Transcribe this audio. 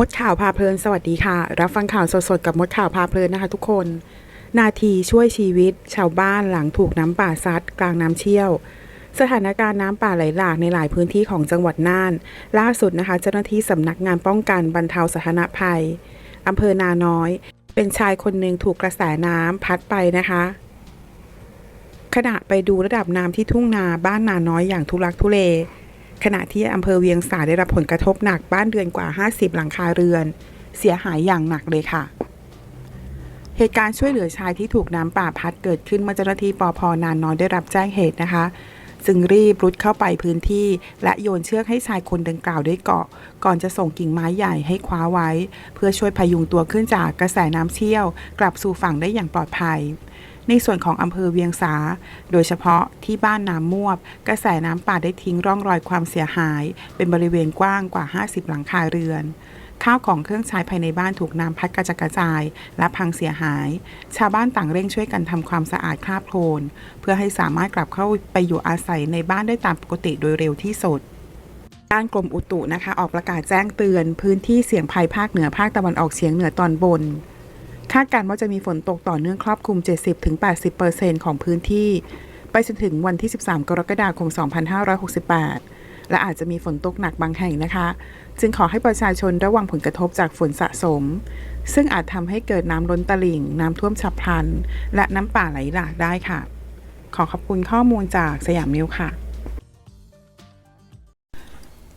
มดข่าวพาเพลินสวัสดีค่ะ รับฟังข่าวสดๆกับมดข่าวพาเพลินนะคะทุกคน นาทีช่วยชีวิต ชาวบ้านหลังถูกน้ำป่าซัดกลางน้ำเชี่ยว สถานการณ์น้ำป่าไหลหลากในหลายพื้นที่ของจังหวัดน่าน ล่าสุดนะคะ เจ้าหน้าที่สำนักงานป้องกันบรรเทาสาธารณภัยอำเภอนาน้อย เป็นชายคนหนึ่งถูกกระแสน้ำพัดไปนะคะ ขณะไปดูระดับน้ำที่ทุ่งนาบ้านนาน้อยอย่างทุลักทุเล ขณะที่อำเภอเวียงสาได้รับผลกระทบหนักบ้านเรือนกว่า 50 หลังคาเรือน เสียหายอย่างหนักเลยค่ะ เหตุการณ์ช่วยเหลือชายที่ถูกน้ำป่าพัดเกิดขึ้นเมื่อเจ้าหน้าที่ปอพนานน้อยได้รับแจ้งเหตุนะคะจึงรีบรุดเข้าไปพื้นที่ และโยนเชือกให้ชายคนดังกล่าวได้เกาะ ก่อนจะส่งกิ่งไม้ใหญ่ให้คว้าไว้ เพื่อช่วยพยุงตัวขึ้นจากกระแสน้ำเชี่ยว กลับสู่ฝั่งได้อย่างปลอดภัย ในส่วนของอำเภอเวียงสา โดยเฉพาะที่บ้านน้ำมวบ กระแสน้ำป่าได้ทิ้งร่องรอยความเสียหาย เป็นบริเวณกว้างกว่า 50 หลังคาเรือนข้าวของเครื่องใช้ภายในบ้านถูกน้ำพัดกระจัดกระจาย และพังเสียหาย ชาวบ้านต่างเร่งช่วยกันทำความสะอาดคราบโคลนเพื่อให้สามารถกลับเข้าไปอยู่อาศัยในบ้านได้ตามปกติโดยเร็วที่สุดด้านกรมอุตุนะคะ ออกประกาศแจ้งเตือน พื้นที่เสี่ยงภัยภาคเหนือภาคตะวันออกเฉียงเหนือตอนบน คาดการณ์ว่าจะมีฝนตกต่อเนื่องครอบคลุม 70-80%ของพื้นที่ ไปจนถึงวันที่ 13 กรกฎาคม 2568 และอาจจะมีฝนตกหนักบางแห่งนะคะ จึงขอให้ประชาชนระวังผลกระทบจากฝนสะสม ซึ่งอาจทำให้เกิดน้ำล้นตลิ่ง น้ำท่วมฉับพลัน และน้ำป่าไหลหลากได้ค่ะ ขอขอบคุณข้อมูลจากสยามนิวค่ะ